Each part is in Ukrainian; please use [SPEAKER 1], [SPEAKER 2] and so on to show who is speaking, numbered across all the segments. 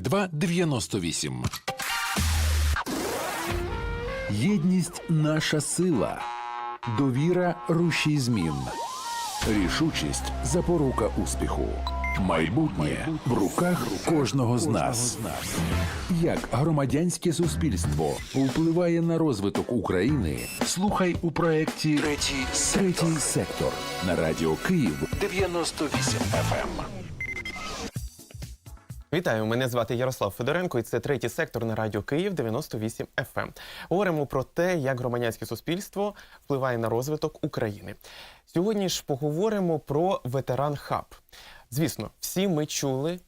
[SPEAKER 1] 298. Єдність наша сила. Довіра рушій змін. Рішучість запорука успіху. Майбутнє в руках кожного з нас. Як громадянське суспільство впливає на розвиток України? Слухай у проєкті Третій сектор на радіо Київ 98 FM.
[SPEAKER 2] Вітаю, мене звати Ярослав Федоренко, і це третій сектор на радіо Київ 98 FM. Говоримо про те, як громадянське суспільство впливає на розвиток України. Сьогодні ж поговоримо про ветеран хаб. Звісно, всі ми чули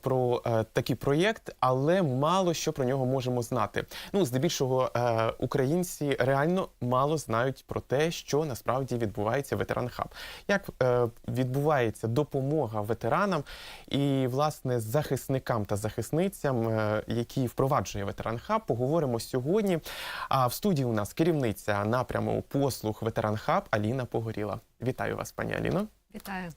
[SPEAKER 2] про е, такий проєкт, але мало що про нього можемо знати. Ну, здебільшого, е, українці реально мало знають про те, що насправді відбувається в ветеран хаб. Як е, відбувається допомога ветеранам і, власне, захисникам та захисницям, е, які впроваджує ветеран хаб, поговоримо сьогодні. А в студії у нас керівниця напряму послуг ветеран хаб Аліна Погоріла. Вітаю вас, пані Аліно.
[SPEAKER 3] Вітаю.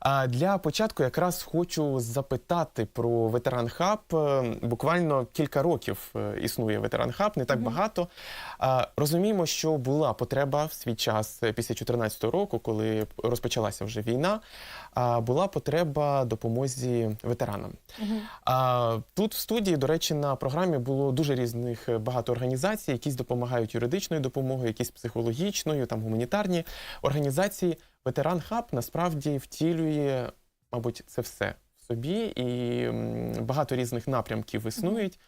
[SPEAKER 2] А для початку якраз хочу запитати про ветеран хаб. Е, Буквально кілька років е, існує ветеран хаб, не так багато. Розуміємо, що була потреба в свій час е, після 2014 року, коли розпочалася вже війна. Була потреба допомозі ветеранам. Тут в студії, до речі, на програмі було дуже різних багато організацій, якісь допомагають юридичною допомогою, якісь психологічною, там гуманітарні організації. Ветеран хаб насправді втілює, мабуть, це все в собі, і багато різних напрямків існують.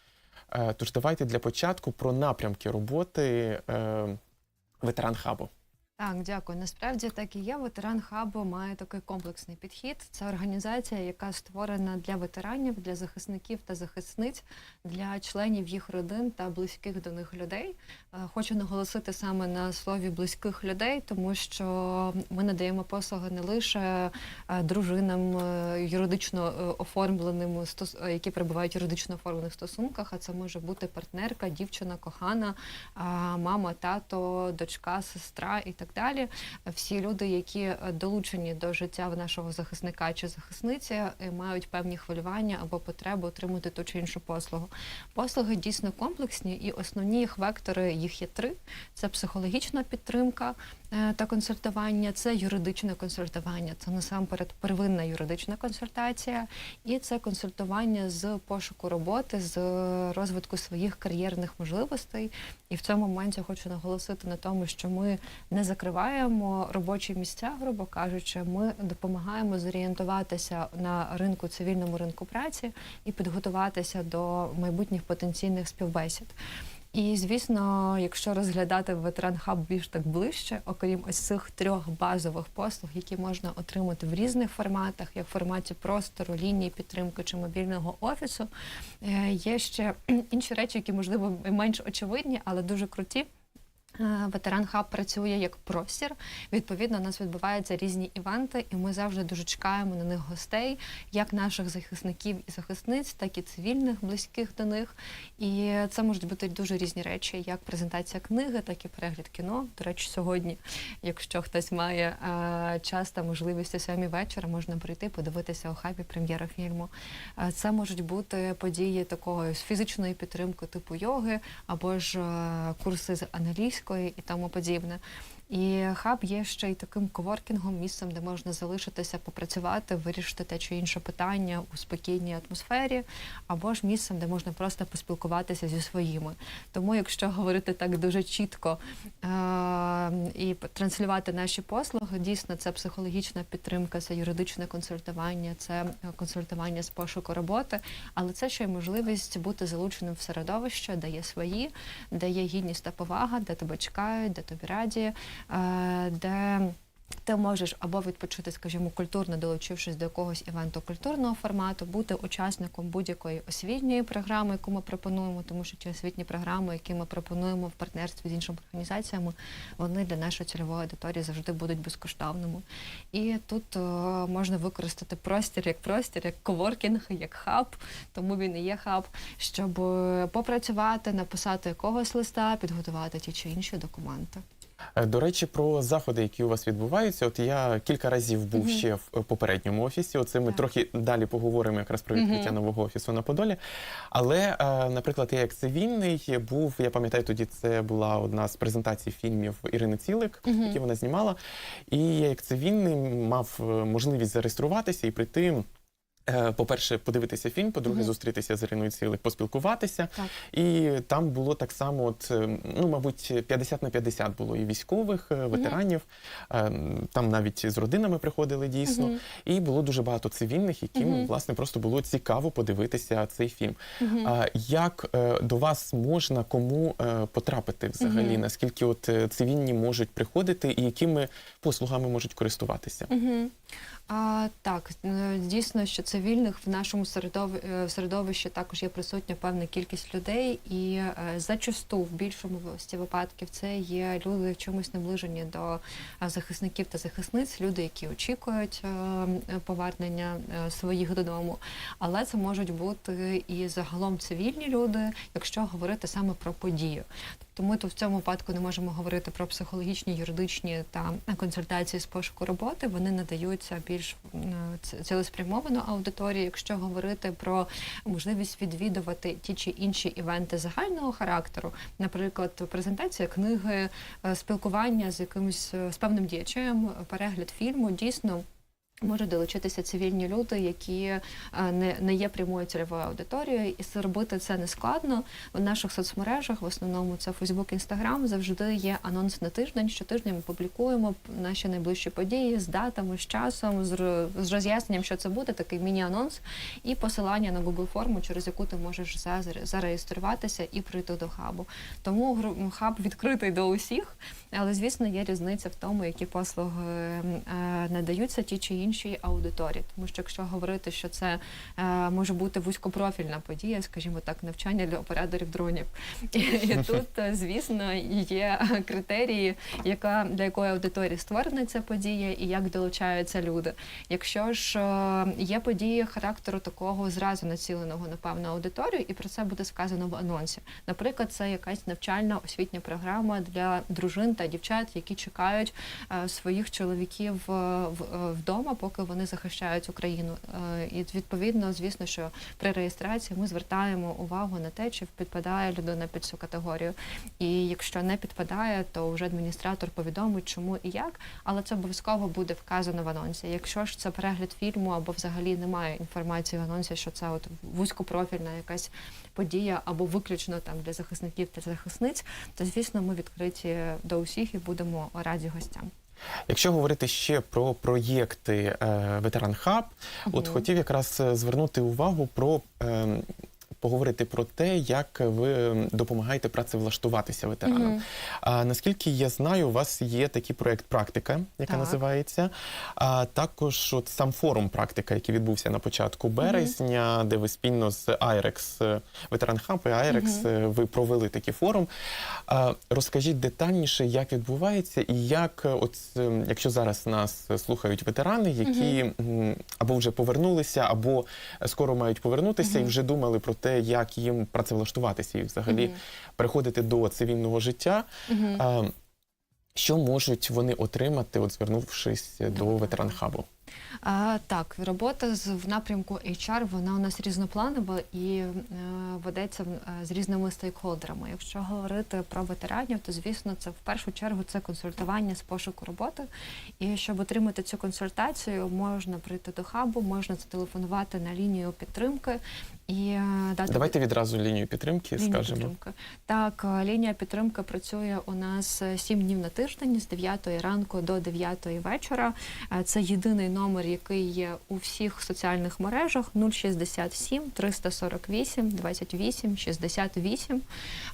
[SPEAKER 2] Е, Тож давайте для початку про напрямки роботи е, ветеран хабу.
[SPEAKER 3] Так, дякую. Насправді так і є. Ветеран хабу має такий комплексний підхід. Це організація, яка створена для ветеранів, для захисників та захисниць, для членів їх родин та близьких до них людей. Е, Хочу наголосити саме на слові близьких людей, тому що ми надаємо послуги не лише е, дружинам е, юридично оформленим, які перебувають в юридично оформлених стосунках, а це може бути партнерка, дівчина, кохана, мама, тато, дочка, сестра і так далі. Всі люди, які е, долучені до життя нашого захисника чи захисниці, е, мають певні хвилювання або потребу отримати ту чи іншу послугу. Послуги дійсно комплексні, і основні їх вектори їх є три: це психологічна підтримка та консультування, це юридичне консультування, це насамперед первинна юридична консультація, і це консультування з пошуку роботи, з розвитку своїх кар'єрних можливостей. І в цьому моменті хочу наголосити на тому, що ми не закриваємо робочі місця, грубо кажучи, ми допомагаємо зорієнтуватися на ринку цивільному ринку праці і підготуватися до майбутніх потенційних співбесід. І звісно, якщо розглядати ветеранхаб більш так ближче, окрім ось цих трьох базових послуг, які можна отримати в різних форматах, як в форматі простору, лінії підтримки чи мобільного офісу, е, є ще інші речі, які можливо менш очевидні, але дуже круті. Е, Ветеран хаб працює як простір. Відповідно, у нас відбуваються різні івенти, і ми завжди дуже чекаємо на них гостей, як наших захисників і захисниць, так і цивільних, близьких до них. І це можуть бути дуже різні речі, як презентація книги, так і перегляд кіно. До речі, сьогодні, якщо хтось має е, час та можливість о сьомій вечора, можна прийти, подивитися у хабі прем'єру фільму. Е, Це можуть бути події такої з фізичної підтримки, типу йоги, або ж курси з англійської і тому подібне. І хаб є ще й таким коворкінгом, місцем, де можна залишитися, попрацювати, вирішити те чи інше питання у спокійній атмосфері, або ж місцем, де можна просто поспілкуватися зі своїми. Тому, якщо говорити так дуже чітко е- і транслювати наші послуги, дійсно це психологічна підтримка, це юридичне консультування, це е, консультування з пошуку роботи, але це ще й можливість бути залученим в середовище, де є свої, де є гідність та повага, де тебе чекають, де тобі раді, де ти можеш або відпочити, скажімо, культурно долучившись до якогось івенту культурного формату, бути учасником будь-якої освітньої програми, яку ми пропонуємо, тому що ті освітні програми, які ми пропонуємо в партнерстві з іншими організаціями, вони для нашої цільової аудиторії завжди будуть безкоштовними. І тут е, можна використати простір як простір, як коворкінг, як хаб, тому він і є хаб, щоб е, попрацювати, написати якогось листа, підготувати ті чи інші документи.
[SPEAKER 2] Е, До речі, про заходи, які у вас відбуваються. От я кілька разів був ще в е, попередньому офісі. Оце ми
[SPEAKER 3] Так.
[SPEAKER 2] трохи далі поговоримо якраз про відкриття нового офісу на Подолі. Але, е, наприклад, я як цивільний був, я пам'ятаю, тоді це була одна з презентацій фільмів Ірини Цілик, які вона знімала. І я як цивільний мав можливість зареєструватися і прийти. Е, По-перше, подивитися фільм, по-друге,
[SPEAKER 3] Мгм.
[SPEAKER 2] зустрітися з Іриною Цілик, поспілкуватися.
[SPEAKER 3] Так.
[SPEAKER 2] І там було так само, от, е, ну, мабуть, 50 на 50 було і військових, е, ветеранів, е, там навіть з родинами приходили дійсно.
[SPEAKER 3] Мгм.
[SPEAKER 2] І було дуже багато цивільних, яким
[SPEAKER 3] Мгм.
[SPEAKER 2] власне просто було цікаво подивитися цей фільм.
[SPEAKER 3] Мгм.
[SPEAKER 2] А як до вас можна кому потрапити взагалі?
[SPEAKER 3] Мгм.
[SPEAKER 2] Наскільки от цивільні можуть приходити і якими послугами можуть користуватися?
[SPEAKER 3] Угу. А, так, дійсно, що цивільних в нашому е, середовищі також є присутня певна кількість людей, і е, зачасту в більшому власті випадків це є люди в чомусь наближені до е, захисників та захисниць, люди, які очікують повернення своїх додому. Але це можуть бути і загалом цивільні люди, якщо говорити саме про подію. Тобто ми тут в цьому випадку не можемо говорити про психологічні, юридичні та консультації з пошуку роботи. Вони надаються більш цілеспрямовано аудиторії. Якщо говорити про можливість відвідувати ті чи інші івенти загального характеру, наприклад, презентація книги, е, спілкування з якимось е, з певним діячем, перегляд фільму, дійсно. Можуть долучитися цивільні люди, які е, не, не є прямою цільовою аудиторією, і зробити це не складно. В наших соцмережах, в основному це Фейсбук, Інстаграм, завжди є анонс на тиждень. Щотижня ми публікуємо наші найближчі події з датами, з часом, з, роз'ясненням, що це буде, такий міні-анонс, і посилання на Google форму, через яку ти можеш зареєструватися і прийти до хабу. Тому хаб відкритий до усіх, але звісно є різниця в тому, які послуги е, надаються ті чи іншій аудиторії. Тому що якщо говорити, що це е, може бути вузькопрофільна подія, скажімо так, навчання для операторів дронів. І, і тут, е, звісно, є критерії, яка для якої аудиторії створена ця подія і як долучаються люди. Якщо ж е, є події характеру такого зразу націленого на певну аудиторію, і про це буде сказано в анонсі. Наприклад, це якась навчальна освітня програма для дружин та дівчат, які чекають е, своїх чоловіків е, поки вони захищають Україну. Е, І відповідно, звісно, що при реєстрації ми звертаємо увагу на те, чи підпадає людина під цю категорію. І якщо не підпадає, то вже адміністратор повідомить, чому і як, але це обов'язково буде вказано в анонсі. Якщо ж це перегляд фільму або взагалі немає інформації в анонсі, що це от вузькопрофільна якась подія або виключно там для захисників та захисниць, то звісно ми відкриті до усіх і будемо раді гостям.
[SPEAKER 2] Якщо говорити ще про проєкти Ветеран Хаб, от хотів якраз е, звернути увагу про. Поговорити про те, як ви допомагаєте працевлаштуватися ветеранам.
[SPEAKER 3] Мгм.
[SPEAKER 2] А наскільки я знаю, у вас є такий проект практика, яка
[SPEAKER 3] Так.
[SPEAKER 2] називається. А також от сам форум практика, який відбувся на початку березня, де ви спільно з IREX, е, ветеран Хаб і IREX, е, ви провели такий форум. А, розкажіть детальніше, як відбувається, і як, е, от якщо зараз нас слухають ветерани, які м, або вже повернулися, або скоро мають повернутися, і вже думали про те, як їм працевлаштуватися і взагалі переходити до цивільного життя. А, що можуть вони отримати, от звернувшись до
[SPEAKER 3] Добре.
[SPEAKER 2] ветеран хабу?
[SPEAKER 3] А, так, робота з в напрямку HR, вона у нас різнопланова і е, ведеться е, з різними стейкхолдерами. Якщо говорити про ветеранів, то звісно, це в першу чергу це консультування з пошуку роботи. І щоб отримати цю консультацію, можна прийти до хабу, можна зателефонувати на лінію підтримки і е, дати
[SPEAKER 2] Давайте відразу лінію підтримки
[SPEAKER 3] Лінія
[SPEAKER 2] скажемо.
[SPEAKER 3] підтримки. Так, е, лінія підтримки працює у нас 7 днів на тиждень з 9 ранку до 9 вечора. Е, Це єдиний номер, який є у всіх соціальних мережах 067 348 28 68.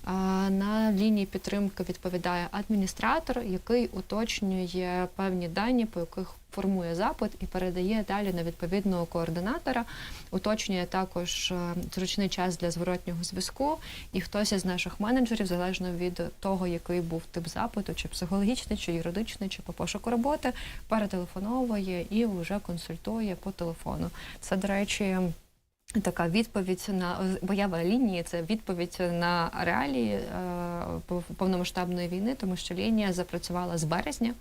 [SPEAKER 3] Е, На лінії підтримки відповідає адміністратор, який уточнює певні дані, по яких формує запит і передає далі на відповідного координатора. Уточнює також е, зручний час для зворотнього зв'язку. І хтось із наших менеджерів, залежно від того, який був тип запиту, чи психологічний, чи юридичний, чи по пошуку роботи, перетелефоновує і вже консультує по телефону. Це, до речі. Така відповідь на боєва лінія це відповідь на реалії е, пов- повномасштабної війни, тому що лінія запрацювала з березня,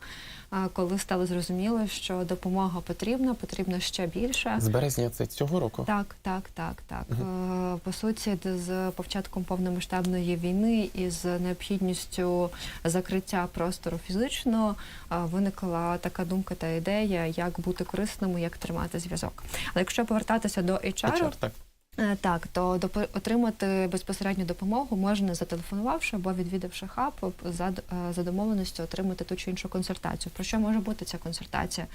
[SPEAKER 3] е, коли стало зрозуміло, що допомога потрібна, потрібно ще більше.
[SPEAKER 2] З березня це цього року.
[SPEAKER 3] Так, так, так, так. Е, По суті, з початком повномасштабної війни і з необхідністю закриття простору фізично е, виникла така думка та ідея, як бути корисним, як тримати зв'язок. Але якщо повертатися до HR,
[SPEAKER 2] HR, так.
[SPEAKER 3] Е, Так, то отримати безпосередню допомогу можна зателефонувавши або відвідавши хаб за, е, за домовленістю отримати ту чи іншу консультацію. Про що може бути ця консультація?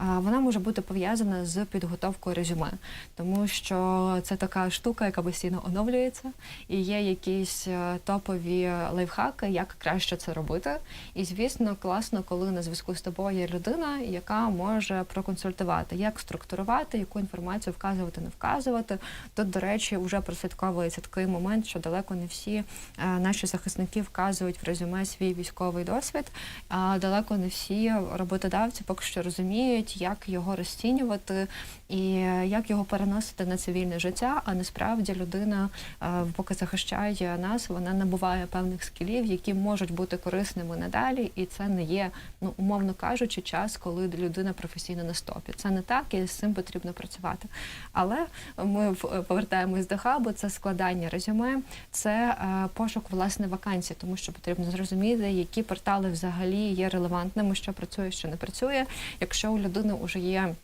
[SPEAKER 3] Вона може бути пов'язана з підготовкою резюме, тому що це така штука, яка постійно оновлюється, і є якісь е, топові лайфхаки, як краще це робити. І звісно, класно, коли на зв'язку з тобою є людина, яка може проконсультувати, як структурувати, яку інформацію вказувати, не вказувати. До речі, вже прослідковується такий момент, що далеко не всі е, наші захисники вказують в резюме свій військовий досвід, а далеко не всі роботодавці поки що розуміють, як його розцінювати і е, як його переносити на цивільне життя. А насправді людина, е, поки захищає нас, вона набуває певних скілів, які можуть бути корисними надалі, і це не є, ну умовно кажучи, час, коли людина професійно на стопі. Це не так, і з цим потрібно працювати. Але ми в- повертаємось до хабу. Це складання резюме, це е, пошук власне вакансій, тому що потрібно зрозуміти, які портали взагалі є релевантними, що працює, що не працює. Якщо у людини вже є.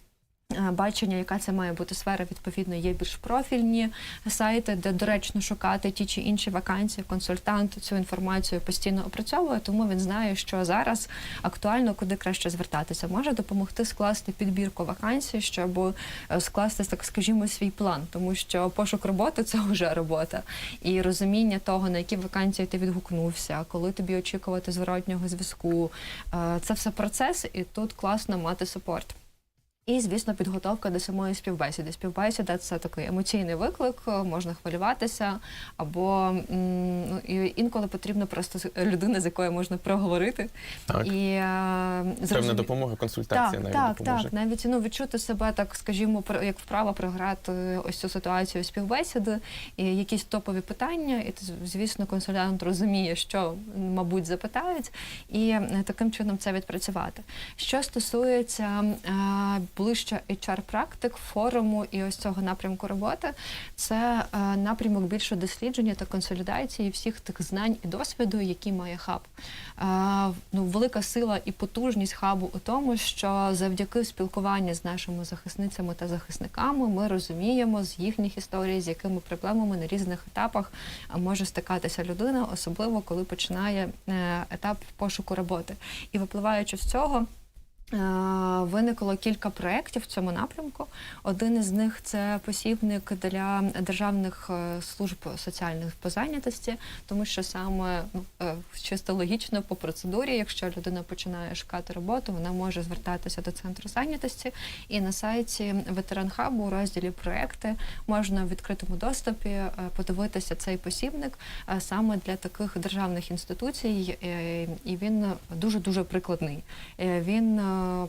[SPEAKER 3] Е, Бачення, яка це має бути сфера, відповідно, є більш профільні сайти, де доречно шукати ті чи інші вакансії. Консультант цю інформацію постійно опрацьовує, тому він знає, що зараз актуально куди краще звертатися. Може допомогти скласти підбірку вакансій, щоб е, скласти, так скажімо, свій план, тому що пошук роботи це вже робота, і розуміння того, на які вакансії ти відгукнувся, коли тобі очікувати зворотнього зв'язку. е, Це все процес, і тут класно мати супорт. І, звісно, підготовка до самої співбесіди. Співбесіда це такий емоційний виклик, можна хвилюватися, або ну, інколи потрібно просто людина, з якою можна проговорити.
[SPEAKER 2] Так.
[SPEAKER 3] І, е,
[SPEAKER 2] Певна допомога, консультація
[SPEAKER 3] так,
[SPEAKER 2] навіть
[SPEAKER 3] так,
[SPEAKER 2] допоможе.
[SPEAKER 3] так. Навіть ну, відчути себе, так скажімо, як вправо програти ось цю ситуацію співбесіди, і якісь топові питання, і звісно, консультант розуміє, що, мабуть, запитають, і е, таким чином це відпрацювати. Що стосується ближче HR-практик, форуму і ось цього напрямку роботи, це е, напрямок більше дослідження та консолідації всіх тих знань і досвіду, які має хаб. Е, ну, велика сила і потужність хабу у тому, що завдяки спілкуванню з нашими захисницями та захисниками ми розуміємо з їхніх історій, з якими проблемами на різних етапах е, може стикатися людина, особливо коли починає етап пошуку роботи. І випливаючи з цього. Е, Виникло кілька проєктів в цьому напрямку. Один із них це посібник для державних е, служб соціальних по зайнятості, тому що саме ну, е, чисто логічно по процедурі, якщо людина починає шукати роботу, вона може звертатися до центру зайнятості. І на сайті ветеранхабу у розділі проекти можна в відкритому доступі подивитися цей посібник саме для таких державних інституцій, і він дуже дуже прикладний. Він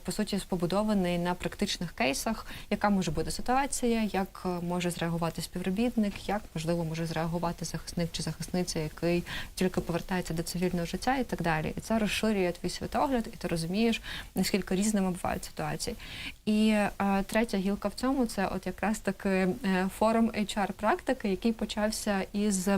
[SPEAKER 3] по суті побудований на практичних кейсах, яка може бути ситуація, як е, може зреагувати співробітник, як можливо може зреагувати захисник чи захисниця, який тільки повертається до цивільного життя, і так далі. І це розширює твій світогляд, і ти розумієш, наскільки різними бувають ситуації. І е, третя гілка в цьому це от якраз таки е, форум HR практики, який почався із.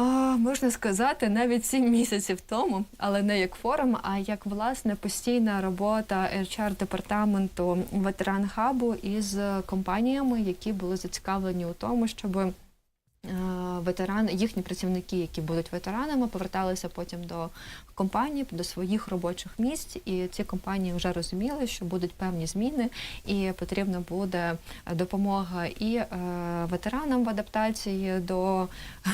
[SPEAKER 3] А, можна сказати, навіть сім місяців тому, але не як форум, а як власне постійна робота HR департаменту ветеран хабу із компаніями, які були зацікавлені у тому, щоб ветерани, їхні працівники, які будуть ветеранами, поверталися потім до компаній, до своїх робочих місць, і ці компанії вже розуміли, що будуть певні зміни, і потрібна буде допомога і е, ветеранам в адаптації до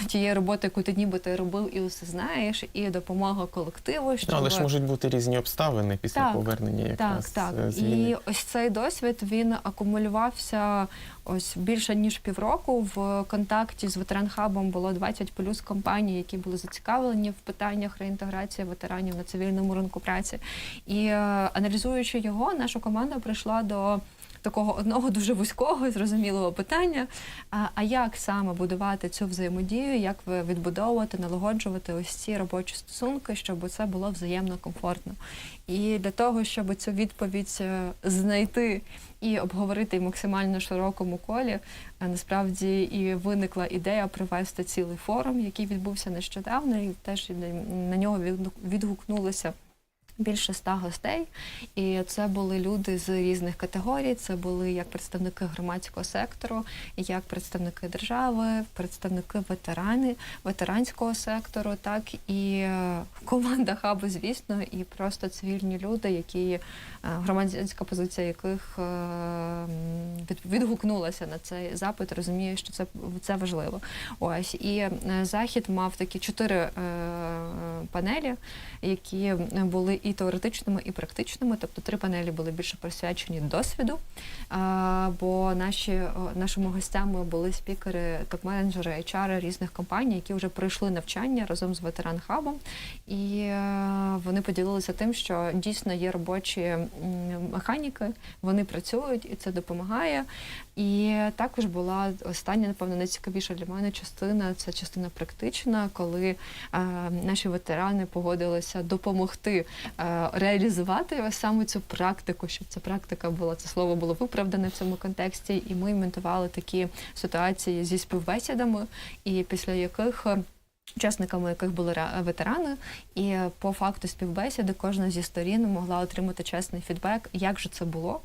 [SPEAKER 3] тієї роботи, яку ти нібито робив і усе знаєш, і допомога колективу. Щоб...
[SPEAKER 2] Ну, але ж можуть бути різні обставини після
[SPEAKER 3] Так,
[SPEAKER 2] повернення якраз
[SPEAKER 3] так, так.
[SPEAKER 2] е, з війни.
[SPEAKER 3] І ось цей досвід він акумулювався ось більше ніж півроку. В контакті з ветеранхабом було 20 плюс компаній, які були зацікавлені в питаннях реінтеграції ветеранів на цивільному ринку праці. І е, аналізуючи його, наша команда прийшла до такого одного дуже вузького зрозумілого питання. А, а як саме будувати цю взаємодію, як ви відбудовувати, налагоджувати ось ці робочі стосунки, щоб це було взаємно комфортно? І для того, щоб цю відповідь е, знайти і обговорити максимально широкому колі, е, насправді і виникла ідея провести цілий форум, який відбувся нещодавно, і теж на нього відгукнулося. Більше ста гостей, і це були люди з різних категорій. Це були як представники громадського сектору, як представники держави, представники ветерани, ветеранського сектору, так і е, команда хабу, звісно, і просто цивільні люди, які е, громадянська позиція яких е, відгукнулася на цей запит, розуміє, що це, це важливо. Ось і захід мав такі чотири панелі, які були і теоретичними, і практичними. Тобто три панелі були більше присвячені досвіду. Бо наші нашими гостями були спікери, топ-менеджери, HR різних компаній, які вже пройшли навчання разом з ветеран хабом, і е, вони поділилися тим, що дійсно є робочі механіки, вони працюють, і це допомагає. І також була остання, напевно, найцікавіша для мене частина це частина практична, коли е, наші ветерани погодилися допомогти е, реалізувати саме цю практику, щоб ця практика була, це слово було виправдане в цьому контексті. І ми іментували такі ситуації зі співбесідами, і після яких. е, Учасниками яких були ра- ветерани, і по факту співбесіди кожна зі сторін могла отримати чесний фідбек, як же це було,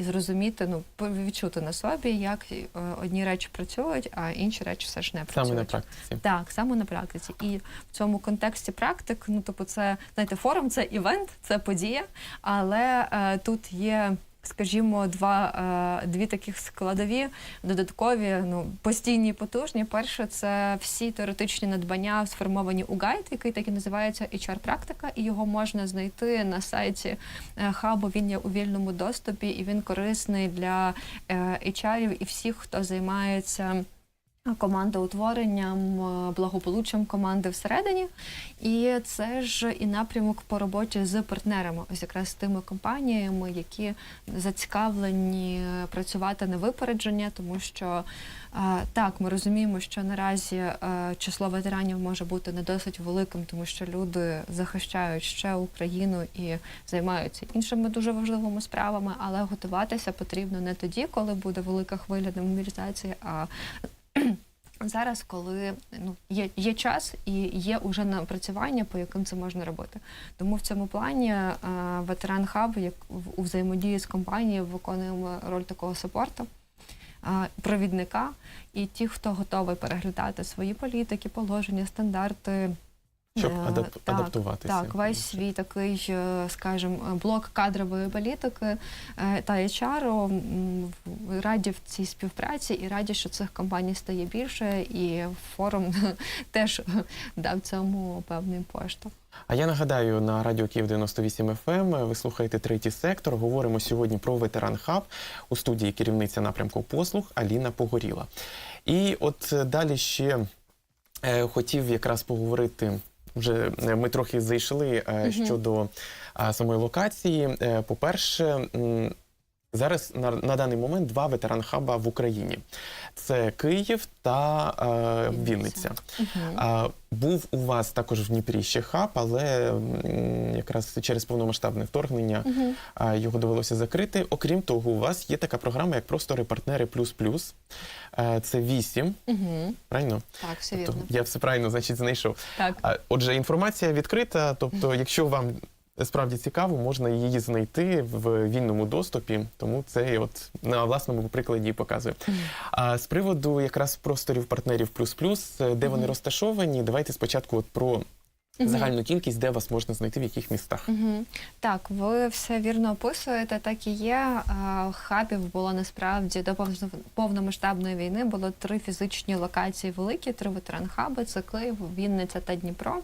[SPEAKER 3] і зрозуміти, ну відчути на собі, як е, одні речі працюють, а інші речі все ж не працюють.
[SPEAKER 2] Саме на практиці.
[SPEAKER 3] Так, саме на практиці. І в цьому контексті практик, ну тобто, це знаєте, форум, це івент, це подія, але е, тут є. Скажімо, два е, дві таких складові додаткові, ну постійні, потужні. Перше, це всі теоретичні надбання сформовані у гайд, який так і називається HR-практика, і його можна знайти на сайті е, хабу. Він є у вільному доступі, і він корисний для е, HR-ів і всіх, хто займається командоутворенням, е, благополуччям команди всередині. І це ж і напрямок по роботі з партнерами, ось якраз з тими компаніями, які зацікавлені працювати на випередження, тому що е, так, ми розуміємо, що наразі е, число ветеранів може бути не досить великим, тому що люди захищають ще Україну і займаються іншими дуже важливими справами, але готуватися потрібно не тоді, коли буде велика хвиля демобілізації, а Зараз, коли ну є, є час і є уже напрацювання, по яким це можна робити. Тому в цьому плані е, ветеран хаб, як в- у взаємодії з компанією, виконуємо роль такого сапорту, е, провідника, і ті, хто готовий переглядати свої політики, положення, стандарти.
[SPEAKER 2] Щоб
[SPEAKER 3] е,
[SPEAKER 2] адап-
[SPEAKER 3] так,
[SPEAKER 2] адаптуватися.
[SPEAKER 3] Так, весь свій такий, е, скажімо, блок кадрової політики е, та HR раді в цій співпраці і раді, що цих компаній стає більше, і форум теж дав цьому певний поштовх.
[SPEAKER 2] А я нагадаю, на радіо Київ 98 FM ви слухаєте третій сектор. Говоримо сьогодні про ветеран хаб у студії керівниця напрямку послуг Аліна Погоріла. І от далі ще хотів якраз поговорити. Вже е, ми трохи зайшли е, щодо самої локації. Е, По-перше, м, зараз на, на даний момент два ветеран хаба в Україні: це Київ та е, Вінниця. А, був у вас також в Дніпрі ще хаб, але м, якраз через повномасштабне вторгнення
[SPEAKER 3] Мгм.
[SPEAKER 2] його довелося закрити. Окрім того, у вас є така програма, як простори партнери плюс плюс. Е, Це вісім,
[SPEAKER 3] Мгм.
[SPEAKER 2] правильно?
[SPEAKER 3] Так, все
[SPEAKER 2] Тобто
[SPEAKER 3] вірно.
[SPEAKER 2] я все правильно значить знайшов.
[SPEAKER 3] Так.
[SPEAKER 2] Отже, інформація відкрита. Тобто, якщо вам справді цікаво, можна її знайти в вільному доступі. Тому це от на власному прикладі показує. А з приводу якраз просторів партнерів плюс плюс, е, де вони розташовані, давайте спочатку от про загальну кількість, де вас можна знайти, в яких містах.
[SPEAKER 3] Мгм. Так, ви все вірно описуєте, так і є. Хабів було насправді до повномасштабної війни було три фізичні локації великі, три ветеран-хаби: це Київ, Вінниця та Дніпро.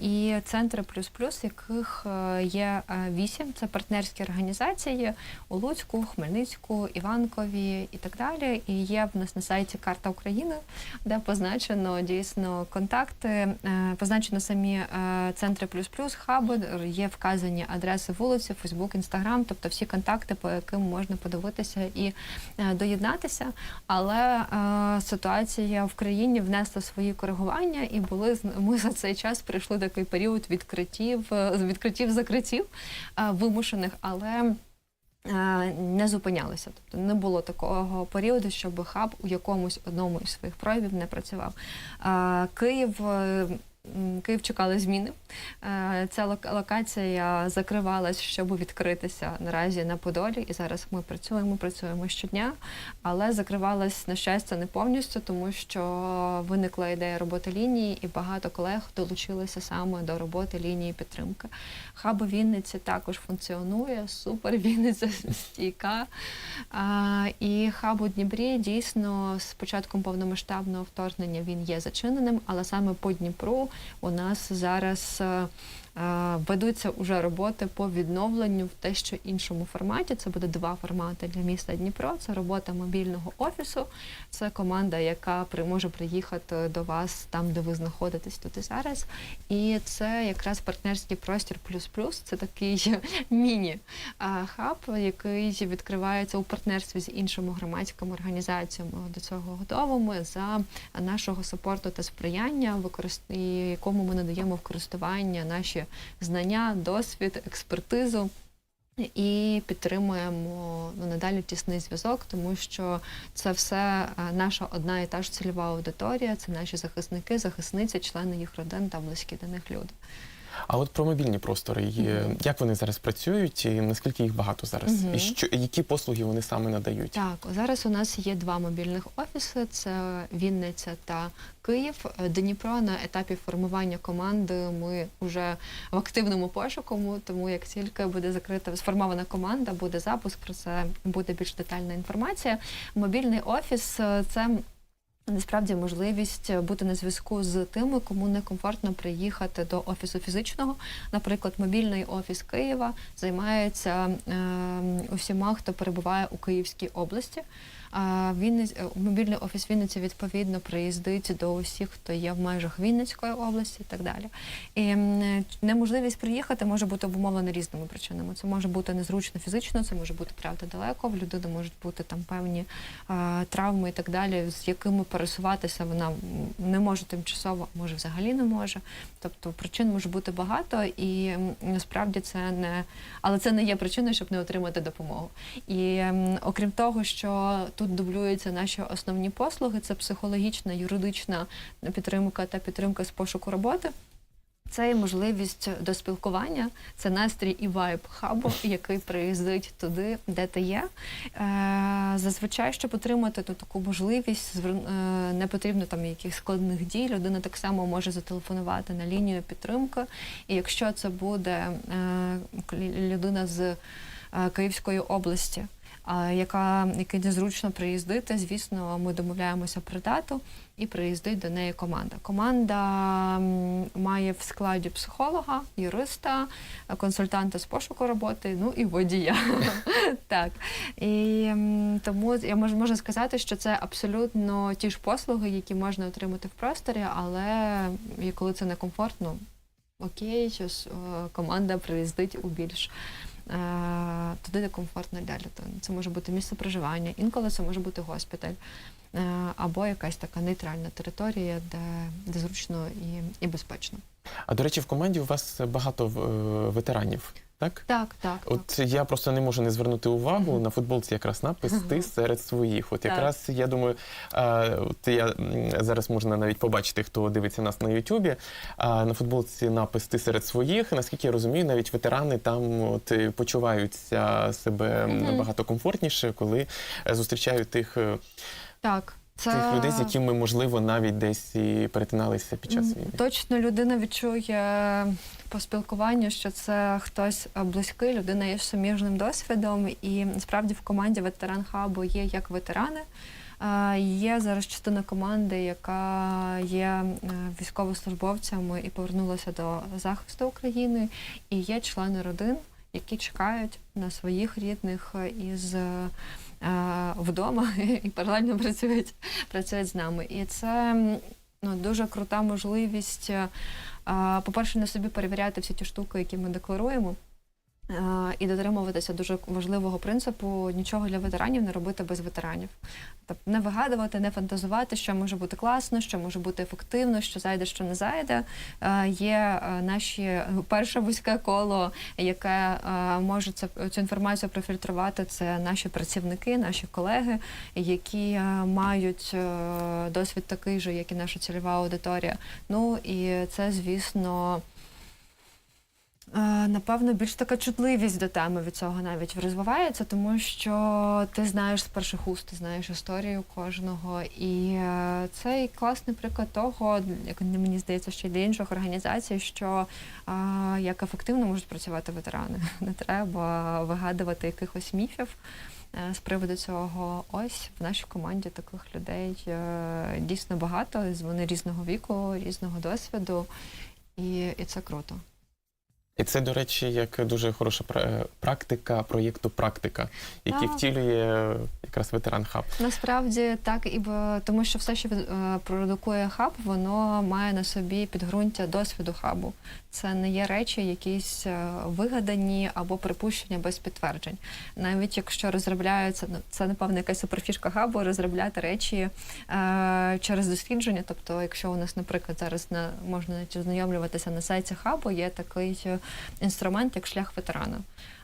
[SPEAKER 3] І центри плюс плюс, яких е, є е, вісім. Це партнерські організації у Луцьку, Хмельницьку, Іванкові і так далі. І є в нас на сайті карта України, де позначено дійсно контакти, е, позначено самі центри плюс плюс, хаби, є вказані адреси вулиці, Фейсбук, Інстаграм, тобто всі контакти, по яким можна подивитися і доєднатися. Але ситуація в країні внесла свої коригування, і були ми за цей час прийшли такий період відкриттів, е, відкриттів, закриттів е, вимушених, але. е, Не зупинялися, тобто не було такого періоду, щоб хаб у якомусь одному із своїх проявів не працював. Київ Київ чекали зміни. Е, Ця лок- локація закривалась, щоб відкритися наразі на Подолі. І зараз ми працюємо, працюємо щодня, але закривалась, на щастя, не повністю, тому що виникла ідея роботи лінії, і багато колег долучилися саме до роботи лінії підтримки. Хаб Вінниці також функціонує, супер Вінниця стійка. І хаб у Дніпрі дійсно з початком повномасштабного вторгнення він є зачиненим, але саме по Дніпру у нас зараз е, ведуться уже роботи по відновленню в те, що іншому форматі. Це буде два формати для міста Дніпро. Це робота мобільного офісу. Це команда, яка при може приїхати до вас там, де ви знаходитесь тут і зараз. І це якраз партнерський простір плюс плюс. Це такий міні-хаб, який відкривається у партнерстві з іншими громадськими організаціями. До цього готовими за нашого супорту та сприяння, якому ми надаємо в користування наші знання, досвід, експертизу. І підтримуємо ну, надалі тісний зв'язок, тому що це все е, наша одна і та ж цільова аудиторія, це наші захисники, захисниці, члени їх родин та близькі до них люди.
[SPEAKER 2] А от про мобільні простори, є- як вони зараз працюють, і наскільки їх багато зараз?
[SPEAKER 3] Мгм.
[SPEAKER 2] І що які послуги вони саме надають?
[SPEAKER 3] Так, зараз у нас є два мобільних офіси: це Вінниця та Київ. Дніпро на етапі формування команди. Ми вже в активному пошуку, тому як тільки буде закрита сформована команда, буде запуск. Про це буде більш детальна інформація. Мобільний офіс е, це. Насправді можливість бути на зв'язку з тими, кому некомфортно приїхати до офісу фізичного. Наприклад, мобільний офіс Києва займається е, усіма, хто перебуває у Київській області. Вінниць, е, мобільний офіс Вінниці відповідно приїздить до усіх, хто є в межах Вінницької області і так далі. І неможливість приїхати може бути обумовлена різними причинами. Це може бути незручно фізично, це може бути правда далеко. В людини можуть бути там певні а, травми і так далі, з якими пересуватися вона не може тимчасово, може взагалі не може. Тобто причин може бути багато, і насправді це не але це не є причиною, щоб не отримати допомогу. І окрім того, що тут дублюються наші основні послуги, це психологічна, юридична підтримка та підтримка з пошуку роботи. Це і можливість до спілкування, це настрій і вайб хабу, який приїздить туди, де ти є. Е, зазвичай, щоб отримати ту таку можливість, е, не потрібно там якихось складних дій. Людина так само може зателефонувати на лінію підтримки. І якщо це буде е, людина з Київської області, яка який незручно приїздити, звісно, ми домовляємося про дату і приїздить до неї команда. Команда має в складі психолога, юриста, консультанта з пошуку роботи, ну і водія. так. І тому я можу, можу сказати, що це абсолютно ті ж послуги, які можна отримати в просторі, але коли це некомфортно, окей, щось, е, команда приїздить у більш туди, де комфортно для людини. Це може бути місце проживання, інколи це може бути госпіталь. е, Або якась така нейтральна територія, де, де зручно і, і безпечно.
[SPEAKER 2] А до речі, в команді у вас багато е, ветеранів, так?
[SPEAKER 3] Так, так. так.
[SPEAKER 2] От я просто не можу не звернути увагу на футболці якраз напис ти серед своїх. От
[SPEAKER 3] Так.
[SPEAKER 2] якраз я думаю, а, от я зараз можна навіть побачити, хто дивиться нас на Ютубі. А на футболці напис ти серед своїх. Наскільки я розумію, навіть ветерани там от е, почуваються себе
[SPEAKER 3] Мгм.
[SPEAKER 2] набагато комфортніше, коли е, зустрічають тих, е,
[SPEAKER 3] так. Це...
[SPEAKER 2] тих людей, з якими можливо навіть десь і перетиналися під час війни.
[SPEAKER 3] Точно людина відчує по спілкуванню, що це хтось е, близький, людина є суміжним досвідом, і насправді в команді ветеран хабу є як ветерани. Е, Є зараз частина команди, яка є е, військовослужбовцями і повернулася до захисту України, і є члени родин, які чекають на своїх рідних із вдома і паралельно працюють, працюють з нами. І це ну, дуже крута можливість, е, по-перше, на собі перевіряти всі ті штуки, які ми декларуємо. Е, І дотримуватися дуже важливого принципу нічого для ветеранів не робити без ветеранів. Тобто не вигадувати, не фантазувати, що може бути класно, що може бути ефективно, що зайде, що не зайде. Е, Є е, наші перше вузьке коло, яке може цю інформацію профільтрувати. Це наші працівники, наші колеги, які мають досвід такий же, як і наша цільова аудиторія. Ну і це, звісно. Е, Напевно, більш така чутливість до теми від цього навіть розвивається, тому що ти знаєш з перших уст, ти знаєш історію кожного. І е, це і класний приклад того, як мені здається, ще й для інших організацій, що е, як ефективно можуть працювати ветерани. Не треба вигадувати якихось міфів. З приводу цього, ось в нашій команді таких людей дійсно багато. Вони різного віку, різного досвіду, і, і це круто.
[SPEAKER 2] І це, до речі, як дуже хороша пра- практика проєкту Практика, який
[SPEAKER 3] Так.
[SPEAKER 2] втілює якраз ветеран хаб.
[SPEAKER 3] Насправді так, і тому що все, що е, продукує хаб, воно має на собі підґрунтя досвіду хабу. Це не є речі, якісь е, вигадані або припущення без підтверджень. Навіть якщо розробляються, ну це напевно якась суперфішка хабу, розробляти речі е, через дослідження. Тобто, якщо у нас, наприклад, зараз на можна навіть ознайомлюватися на сайті хабу, є такий е, інструмент, як шлях ветерана.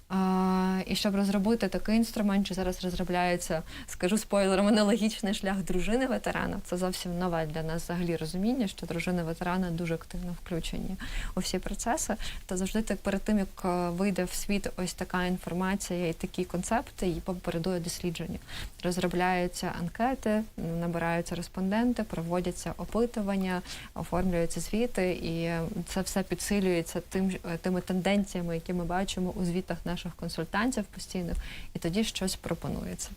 [SPEAKER 3] А, і щоб розробити такий інструмент, що зараз розробляється, скажу спойлером, аналогічний шлях дружини ветерана. Це зовсім нове для нас взагалі розуміння, що дружини ветерана дуже активно включені у всі процеси. То завжди так перед тим, як е, вийде в світ ось така інформація і такі концепти, її попередує дослідження. Розробляються анкети, набираються респонденти, проводяться опитування, оформлюються звіти, і це все підсилюється тим, е, тими тенденціями, які ми бачимо у звітах наших консультантів постійно, і тоді щось пропонується.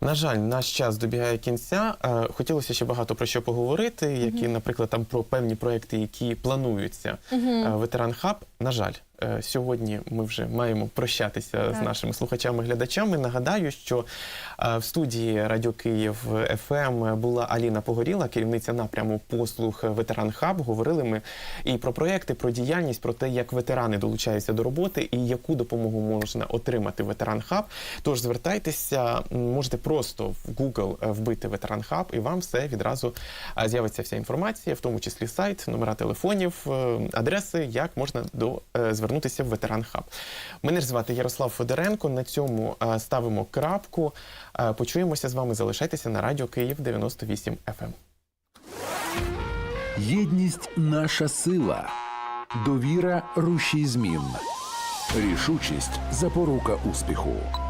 [SPEAKER 2] На жаль, наш час добігає кінця. Е, Хотілося ще багато про що поговорити, які, наприклад, там про певні проекти, які плануються. Е, Ветеран Хаб, на жаль, сьогодні ми вже маємо прощатися з нашими слухачами-глядачами. Нагадаю, що е, в студії Радіо Київ ФМ була Аліна Погоріла, керівниця напряму послуг Ветеран Хаб. Говорили ми і про проекти, про діяльність, про те, як ветерани долучаються до роботи і яку допомогу можна отримати Ветеран Хаб. Тож звертайтеся, можете просто в Google е, вбити Ветеран Хаб, і вам все відразу е, з'явиться вся інформація, в тому числі сайт, номера телефонів, е, адреси, як можна до е, звернутися в Ветеран Хаб. Мене ж звати Ярослав Федоренко. На цьому е, ставимо крапку. Е, Почуємося з вами. Залишайтеся на радіо Київ 98 FM.
[SPEAKER 1] Єдність наша сила. Довіра рушій змін. Рішучість запорука успіху.